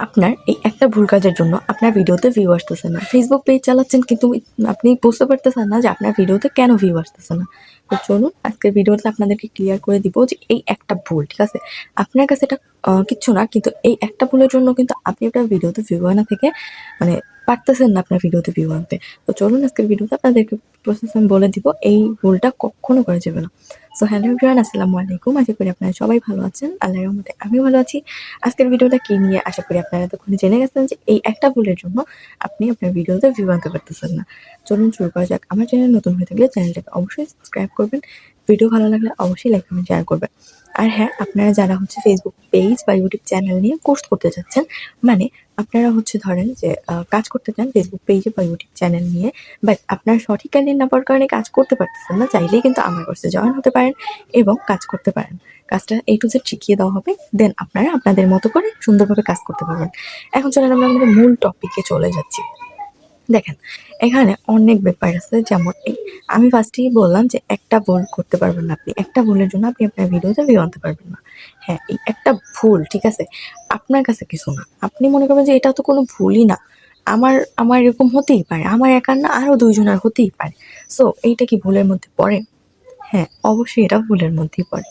আপনার এই একটা ভুল কাজের জন্য আপনার ভিডিওতে ভিউ আসতেছে না। ফেসবুক পেজ চালাচ্ছেন কিন্তু আপনি বুঝতে পারতেছেন না যে আপনার ভিডিওতে কেন ভিউ আসতেছে না। তো চলুন আজকের ভিডিওতে আপনাদেরকে ক্লিয়ার করে দিব যে এই একটা ভুল, ঠিক আছে? আপনার কাছে এটা কিচ্ছু না, কিন্তু এই একটা ভুলের জন্য কিন্তু আপনি আপনার ভিডিওতে ভিউ আনা থেকে মানে পারতেছেন না আপনার ভিডিওতে ভিউ আনতে। তো চলুন আজকের ভিডিওতে আপনাদেরকে প্রসেস আমি বলে দিব, এই ভুলটা কখনো করা যাবে না। সো হ্যালো এভরিওয়ান আসসালামু আলাইকুম। আশা করি আপনারা সবাই ভালো আছেন। আল্লাহর রহমতে আমি ভালো আছি। আজকের ভিডিওটা কি নিয়ে? আশা করি আপনারা তো এতক্ষণে জেনে গেছেন যে এই একটা ভুলের জন্য আপনি আপনার ভিডিওতে ভিউ আনতে পারতেছেন না। চলুন শুরু করা যাক। আমার চ্যানেল নতুন হয়ে থাকলে চ্যানেলটাকে অবশ্যই সাবস্ক্রাইব করবেন। ভিডিও ভালো লাগলে অবশ্যই লাইক কমেন্ট শেয়ার করবেন। আর হ্যাঁ আপনারা যারা হচ্ছে ফেসবুক পেজ বা ইউটিউব চ্যানেল নিয়ে কোর্স করতে চাচ্ছেন মানে আপনারা হচ্ছে ধরেন যে কাজ করতে চান ফেসবুক পেজে বা ইউটিউব চ্যানেল নিয়ে বাট আপনার সঠিক কালীন না পাওয়ার কারণে কাজ করতে পারতেছেন না, চাইলেই কিন্তু আমার কোর্সে জয়েন হতে পারেন এবং কাজ করতে পারেন। কাজটা এই টু জেড শিখিয়ে দেওয়া হবে দেন আপনারা আপনাদের মতো করে সুন্দরভাবে কাজ করতে পারবেন। এখন চলেন আমরা আমাদের মূল টপিকে চলে যাচ্ছি। দেখেন, এখানে অনেক ব্যাপার আছে। যেমন এই, আমি ফার্স্টেই বললাম যে একটা ভুল করতে পারবেন না আপনি। একটা ভুলের জন্য আপনি আপনার ভিডিওতে ভিউ আনতে পারবেন না। হ্যাঁ এই একটা ভুল, ঠিক আছে? আপনার কাছে কিছু না। আপনি মনে করবেন যে এটা তো কোনো ভুলই না। আমার আমার এরকম হতেই পারে। আমার একার না আরও দুইজনের হতেই পারে। সো এইটা কি ভুলের মধ্যে পড়ে হ্যাঁ অবশ্যই এটা ভুলের মধ্যেই পড়ে।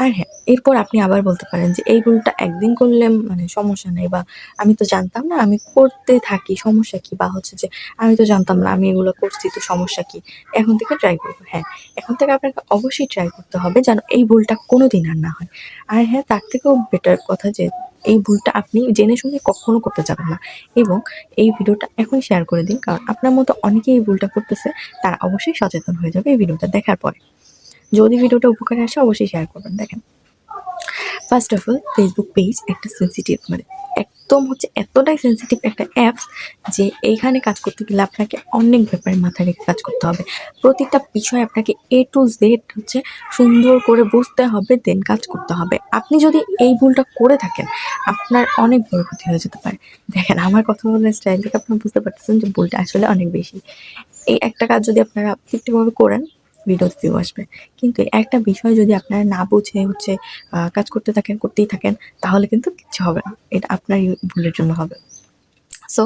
আর হ্যাঁ এরপর আপনি আবার বলতে পারেন যে এই ভুলটা একদিন করলে মানে সমস্যা নেই বা আমি তো জানতাম না আমি করতে থাকি, সমস্যা কি? বা হচ্ছে যে আমি তো জানতাম না আমি এগুলো করছি তো সমস্যা কি? এখন থেকে ট্রাই করব। হ্যাঁ এখন থেকে আপনাকে অবশ্যই ট্রাই করতে হবে যেন এই ভুলটা কোনো দিন আর না হয়। আর হ্যাঁ তার থেকেও বেটার কথা যে এই ভুলটা আপনি জেনে শুনে কখনো করতে যাবেন না। এবং এই ভিডিওটা এখন শেয়ার করে দিন, কারণ আপনার মতো অনেকেই এই ভুলটা করতেছে, তারা অবশ্যই সচেতন হয়ে যাবে এই ভিডিওটা দেখার পরে। যদি ভিডিওটা উপকারে আসে, অবশ্যই শেয়ার করবেন, দেখেন। First of all Facebook page একটা সেন্সিটিভ মানে একদম হচ্ছে এতটাই সেন্সিটিভ একটা অ্যাপস যে এইখানে কাজ করতে গেলে আপনাকে অনেক ব্যাপারে মাথায় রেখে কাজ করতে হবে। প্রতিটা বিষয় আপনাকে এ টু জেড হচ্ছে সুন্দর করে বুঝতে হবে দেন কাজ করতে হবে। আপনি যদি এই ভুলটা করে থাকেন, আপনার অনেক বড় ক্ষতি হয়ে যেতে পারে। দেখেন, আমার কথা বলার স্টাইল থেকে আপনারা বুঝতে পারতেছেন যে ভুলটা আসলে অনেক বেশি। এই একটা কাজ যদি আপনারা ঠিকঠাকভাবে করেন ভিডিওতে ভিউ আসবে। কিন্তু একটা বিষয় যদি আপনারা না বুঝে হচ্ছে কাজ করতে থাকেন, করতেই থাকেন, তাহলে কিন্তু কিচ্ছু হবে না। এটা আপনার ভুলের জন্য হবে। সো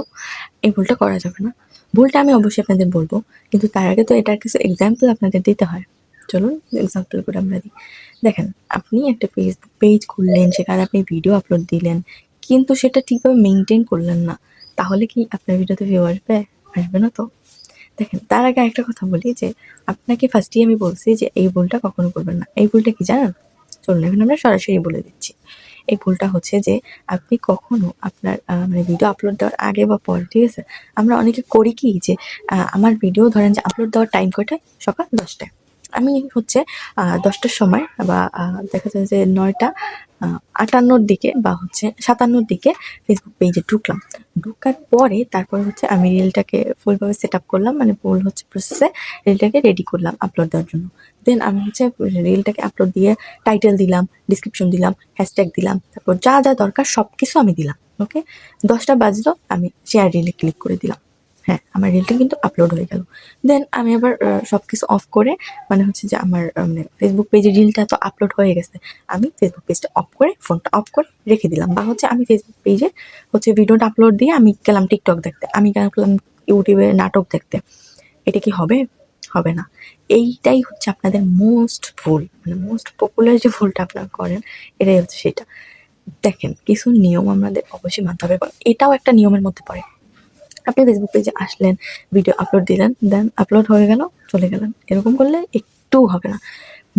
এই ভুলটা করা যাবে না। ভুলটা আমি অবশ্যই আপনাদের বলব, কিন্তু তার আগে তো এটার কিছু এক্সাম্পল আপনাদের দিতে হয়। চলুন এক্সাম্পল করে আমরা দিই। দেখেন, আপনি একটা ফেসবুক পেজ খুললেন, সেখানে আপনি ভিডিও আপলোড দিলেন, কিন্তু সেটা ঠিকভাবে মেনটেন করলেন না, তাহলে কি আপনার ভিডিওতে ভিউ আসবে? আসবে না তো? দেখেন, তার আগে একটা কথা বলি যে, আপনাকে ফার্স্টেই আমি বলছি যে, এই ভুলটা কখনো করবেন না। এই ভুলটা কি জানেন? চলুন, এখন আমরা সরাসরি বলে দিচ্ছি। এই ভুলটা হচ্ছে যে, আপনি কখনো আপনার মানে ভিডিও আপলোড দেওয়ার আগে বা পরে, ঠিক আছে? আমরা অনেকে করি কি যে আমার ভিডিও ধরেন যে আপলোড দেওয়ার টাইম কটায় সকাল দশটায়। আমি হচ্ছে দশটার সময় বা দেখা যায় যে নয়টা আটান্নর দিকে বা হচ্ছে সাতান্নর দিকে ফেসবুক পেজে ঢুকলাম। ঢুকার পরে তারপরে হচ্ছে আমি রিলটাকে ফুলভাবে সেট আপ করলাম মানে ফুল হচ্ছে প্রসেসে রিলটাকে রেডি করলাম আপলোড দেওয়ার জন্য। দেন আমি হচ্ছে রিলটাকে আপলোড দিয়ে টাইটেল দিলাম ডিসক্রিপশন দিলাম হ্যাশট্যাগ দিলাম, তারপর যা যা দরকার সব কিছু আমি দিলাম ওকে দশটা বাজলো, আমি শেয়ার রিলে ক্লিক করে দিলাম। হ্যাঁ আমার রিলটা কিন্তু আপলোড হয়ে গেল। দেন আমি আবার সব কিছু অফ করে মানে হচ্ছে যে আমার মানে ফেসবুক পেজে রিলটা তো আপলোড হয়ে গেছে। আমি ফেসবুক পেজটা অফ করে ফোনটা অফ করে রেখে দিলাম। বা হচ্ছে আমি ফেসবুক পেজে হচ্ছে ভিডিওটা আপলোড দিয়ে আমি গেলাম টিকটক দেখতে। আমি গেলাম ইউটিউবে নাটক দেখতে। এটা কি হবে? হবে না। এইটাই হচ্ছে আপনাদের মোস্ট ভুল। মানে মোস্ট পপুলার যে ভুলটা আপনারা করেন, এটাই হচ্ছে সেটা। দেখেন, কিছু নিয়ম আমাদের অবশ্যই মানতে হবে এটাও একটা নিয়মের মধ্যে পড়ে। আপনি ফেসবুক পেজে আসলেন ভিডিও আপলোড দিলেন দেন আপলোড হয়ে গেল, চলে গেলেন। এরকম করলে একটু হবে না।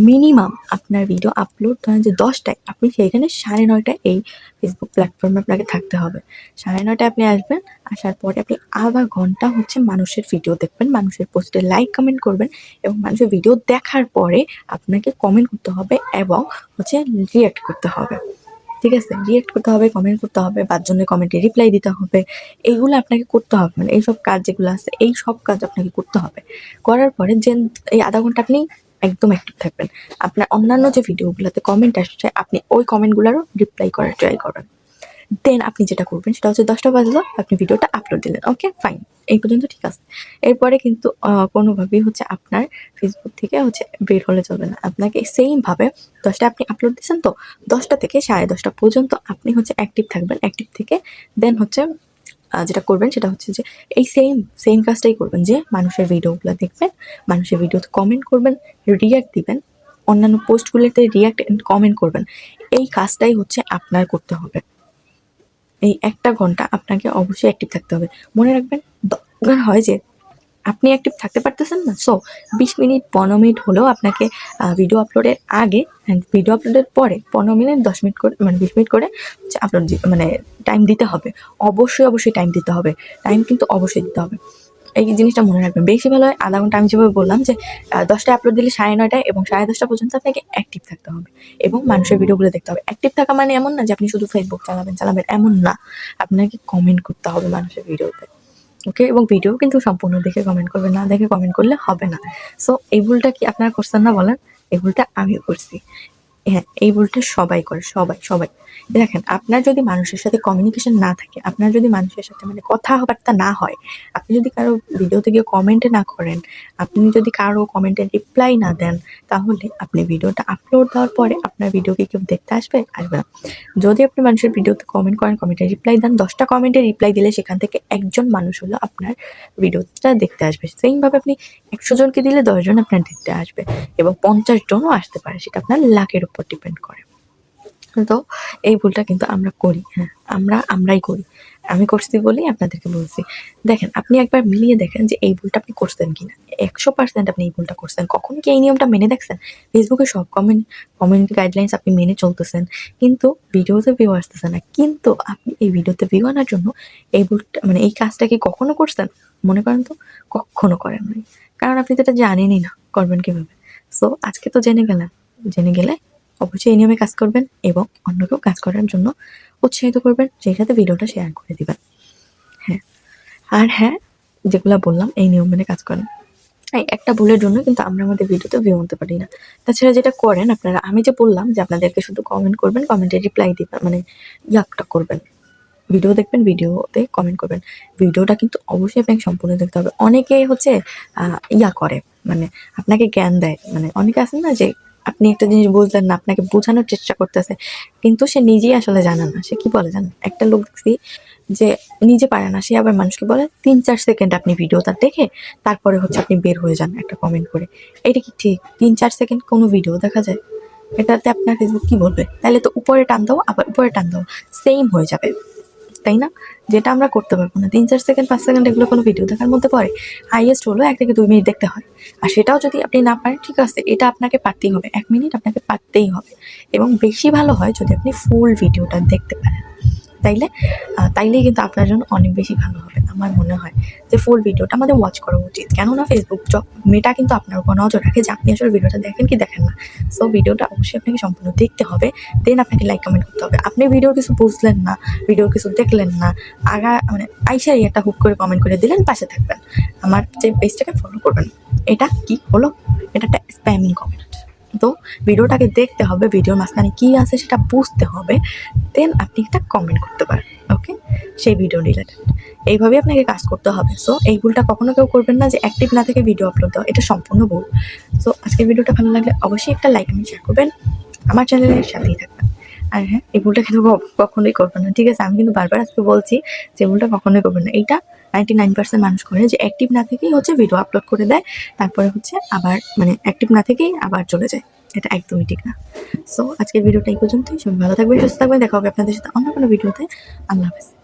মিনিমাম আপনার ভিডিও আপলোড ধরেন যে দশটায়, আপনি সেইখানে সাড়ে নয়টায় এই ফেসবুক প্ল্যাটফর্মে আপনাকে থাকতে হবে। সাড়ে নয়টায় আপনি আসবেন, আসার পরে আপনি আধা ঘণ্টা হচ্ছে মানুষের ভিডিও দেখবেন, মানুষের পোস্টে লাইক কমেন্ট করবেন এবং মানুষের ভিডিও দেখার পরে আপনাকে কমেন্ট করতে হবে এবং হচ্ছে রিয়াক্ট করতে হবে। ঠিক আছে? রিয়েক্ট করতে হবে কমেন্ট করতে হবে পাঁচজনের কমেন্টে রিপ্লাই দিতে হবে। এইগুলো আপনাকে করতে হবে মানে এইসব কাজ যেগুলো আছে, এই সব কাজ আপনাকে করতে হবে। করার পরে যে এই আধা ঘণ্টা আপনি একদম অ্যাক্টিভ থাকবেন। আপনার অন্যান্য যে ভিডিওগুলোতে কমেন্ট আসছে, আপনি ওই কমেন্টগুলোরও রিপ্লাই করার ট্রাই করবেন। দেন আপনি যেটা করবেন, সেটা হচ্ছে দশটা বাজলো, আপনি ভিডিওটা আপলোড দিলেন ওকে ফাইন এই পর্যন্ত ঠিক আছে। এরপরে কিন্তু কোনোভাবেই হচ্ছে আপনার ফেসবুক থেকে হচ্ছে বের হলে চলবে না। আপনাকে সেমভাবে দশটা আপনি আপলোড দিয়েছেন তো, দশটা থেকে সাড়ে দশটা পর্যন্ত আপনি হচ্ছে অ্যাক্টিভ থাকবেন। অ্যাক্টিভ থেকে দেন হচ্ছে যেটা করবেন সেটা হচ্ছে যে এই সেম সেম কাজটাই করবেন যে মানুষের ভিডিওগুলো দেখবেন, মানুষের ভিডিওতে কমেন্ট করবেন রিয়াক্ট দিবেন, অন্যান্য পোস্টগুলোতে রিয়াক্ট অ্যান্ড কমেন্ট করবেন। এই কাজটাই হচ্ছে আপনার করতে হবে। এই একটা ঘণ্টা আপনাকে অবশ্যই অ্যাক্টিভ থাকতে হবে। মনে রাখবেন, দরকার হয় যে আপনি অ্যাক্টিভ থাকতে পারতেছেন না। সো বিশ মিনিট, পনেরো মিনিট হলেও আপনাকে ভিডিও আপলোডের আগে অ্যান্ড ভিডিও আপলোডের পরে পনেরো মিনিট, দশ মিনিট করে মানে বিশ মিনিট করে আপলোড মানে টাইম দিতে হবে। অবশ্যই অবশ্যই টাইম দিতে হবে। টাইম কিন্তু অবশ্যই দিতে হবে। এই জিনিসটা মনে রাখবেন। বেশি ভালো হয় আধা ঘণ্টা আমি যেভাবে বললাম যে আহ, দশটায় আপলোড দিলে সাড়ে নয়টায় এবং সাড়ে দশটা পর্যন্ত আপনাকে অ্যাক্টিভ থাকতে হবে এবং মানুষের ভিডিওগুলো দেখতে হবে। অ্যাক্টিভ থাকা মানে এমন না যে আপনি শুধু ফেসবুক চালাবেন চালাবেন এমন না। আপনাকে কমেন্ট করতে হবে মানুষের ভিডিওতে। ওকে এবং ভিডিও কিন্তু সম্পূর্ণ দেখে কমেন্ট করবেন না দেখে কমেন্ট করলে হবে না। সো এই ভুলটা কি আপনারা করছেন না বলেন? এই ভুলটা আমিও করছি। হ্যাঁ এই ভুলটা সবাই করে, সবাই সবাই। দেখেন, আপনার যদি মানুষের সাথে কমিউনিকেশন না থাকে, আপনার যদি মানুষের সাথে মানে কথাবার্তা না হয়, আপনি যদি কারও ভিডিওতে গিয়ে কমেন্টে না করেন, আপনি যদি কারও কমেন্টে রিপ্লাই না দেন, তাহলে আপনি ভিডিওটা আপলোড দেওয়ার পরে আপনার ভিডিওকে কেউ দেখতে আসবে আসবে না। যদি আপনি মানুষের ভিডিওতে কমেন্ট করেন কমেন্টে রিপ্লাই দেন, দশটা কমেন্টে রিপ্লাই দিলে সেখান থেকে একজন মানুষ হলো আপনার ভিডিওটা দেখতে আসবে। সেইমভাবে আপনি একশো জনকে দিলে দশজন আপনার দেখতে আসবে এবং পঞ্চাশ জনও আসতে পারে, সেটা আপনার লাখের উপর। ডিপেন্ড করে। তো এই ভুলটা কিন্তু আমরা করি হ্যাঁ আমরা, আমরাই করি। আমি করছি বলেই আপনাদেরকে বলছি। দেখেন, আপনি একবার মিলিয়ে দেখেন যে এই ভুলটা আপনি করছেন কিনা। একশো পার্সেন্ট আপনি এই ভুলটা করছেন। কখন কি এই নিয়মটা মেনে দেখছেন? ফেসবুকে সব কমেন্ট কমিউনিটি গাইডলাইন্স আপনি মেনে চলতেছেন। কিন্তু ভিডিওতে ভিউ আসতেছে না। কিন্তু আপনি এই ভিডিওতে ভিউ আনার জন্য এই ভুলটা মানে এই কাজটা কি কখনো করছেন? মনে করেন তো, কখনো করেন নাই। কারণ আপনি তো এটা জানেনই না, করবেন কীভাবে? সো আজকে তো জেনে গেলেন জেনে গেলে অবশ্যই এই নিয়মে কাজ করবেন এবং অন্যকেও কাজ করার জন্য উৎসাহিত করবেন, সেই সাথে ভিডিওটা শেয়ার করে দিবেন। হ্যাঁ। আর হ্যাঁ যেগুলো বললাম, এই নিয়ম মেনে কাজ করেন। একটা ভুলের জন্য কিন্তু আমরা আমাদের ভিডিওতে ভিউ আনতে পারি না। তাছাড়া যেটা করেন আপনারা, আমি যে বললাম যে আপনাদেরকে শুধু কমেন্ট করবেন কমেন্টে রিপ্লাই দিবেন মানে ইয়াকটা করবেন। ভিডিও দেখবেন ভিডিওতে কমেন্ট করবেন। ভিডিওটা কিন্তু অবশ্যই আপনাকে সম্পূর্ণ দেখতে হবে। অনেকে হচ্ছে ইয়া করে মানে আপনাকে জ্ঞান দেয়। মানে অনেকে আছেন না যে আপনি একটা জিনিস বুঝলেন না, আপনাকে বোঝানোর চেষ্টা করতেছে। কিন্তু সে নিজেই আসলে জানে না। সে কি বলে জানেন? একটা লোক দেখছি যে নিজে পারে না, সে আবার মানুষকে বলে, তিন, চার সেকেন্ড আপনি ভিডিওটা দেখে তারপরে হচ্ছে আপনি বের হয়ে যান একটা কমেন্ট করে। এটা কি ঠিক? তিন, চার সেকেন্ড কোনো ভিডিও দেখা যায়? এটাতে আপনার ফেসবুক কি বলবে? তাহলে তো উপরে টান দাও, আবার উপরে টান দাও। সেম হয়ে যাবে। তাই না? যেটা আমরা করতে পারব না। তিন, চার সেকেন্ড পাঁচ সেকেন্ড এগুলো কোনো ভিডিও দেখার মধ্যে পড়ে। হাইয়েস্ট হলো এক থেকে দুই মিনিট দেখতে হয়। আর সেটাও যদি আপনি না পারেন, ঠিক আছে, এটা আপনাকে পারতেই হবে। এক মিনিট আপনাকে পারতেই হবে। এবং বেশি ভালো হয় যদি আপনি ফুল ভিডিওটা দেখতে পারেন। তাইলে তাইলেই কিন্তু আপনার জন্য অনেক বেশি ভালো হবে, আমার মনে হয়। যে ফুল ভিডিওটা আমাদের ওয়াচ করা উচিত। কেননা ফেসবুক মেটা কিন্তু আপনার উপর নজর রাখে যে আপনি আসলে ভিডিওটা দেখেন কি দেখেন না। সো ভিডিওটা অবশ্যই আপনাকে সম্পূর্ণ দেখতে হবে। দেন আপনাকে লাইক কমেন্ট করতে হবে। আপনি ভিডিও কিছু বুঝলেন না ভিডিও কিছু দেখলেন না, আগা মানে আইসাই একটা হুক করে কমেন্ট করে দিলেন, পাশে থাকবেন। আমার যে পেজটাকে ফলো করবেন, এটা কি হলো? এটা একটা স্প্যামিং কমেন্ট তো ভিডিওটাকে দেখতে হবে, ভিডিওর মাঝখানে কী আছে সেটা বুঝতে হবে দেন আপনি একটা কমেন্ট করতে পারেন ওকে সেই ভিডিও রিলেটেড এইভাবেই আপনাকে কাজ করতে হবে। সো এই ভুলটা কখনো কেউ করবেন না যে অ্যাক্টিভ না থেকে ভিডিও আপলোড দেওয়া, এটা সম্পূর্ণ ভুল। সো আজকের ভিডিওটা ভালো লাগলে অবশ্যই একটা লাইক আমি শেয়ার করবেন, আমার চ্যানেলের সাথেই থাকবেন। আর হ্যাঁ এই ভুলটা কিন্তু কখনোই করবেন না, ঠিক আছে? আমি কিন্তু বারবার আজকে বলছি যে ভুলটা কখনোই করবেন না। এইটা নাইনটি নাইন পার্সেন্ট মানুষ করে যে অ্যাক্টিভ না থেকেই হচ্ছে ভিডিও আপলোড করে দেয়, তারপরে হচ্ছে আবার মানে অ্যাক্টিভ না থেকেই আবার চলে যায়। এটা একদমই ঠিক না। সো আজকের ভিডিওটা এই পর্যন্তই। সবাই ভালো থাকবেন, সুস্থ থাকবেন। দেখা হবে আপনাদের সাথে অন্য কোনো ভিডিওতে। আল্লাহ হাফেজ।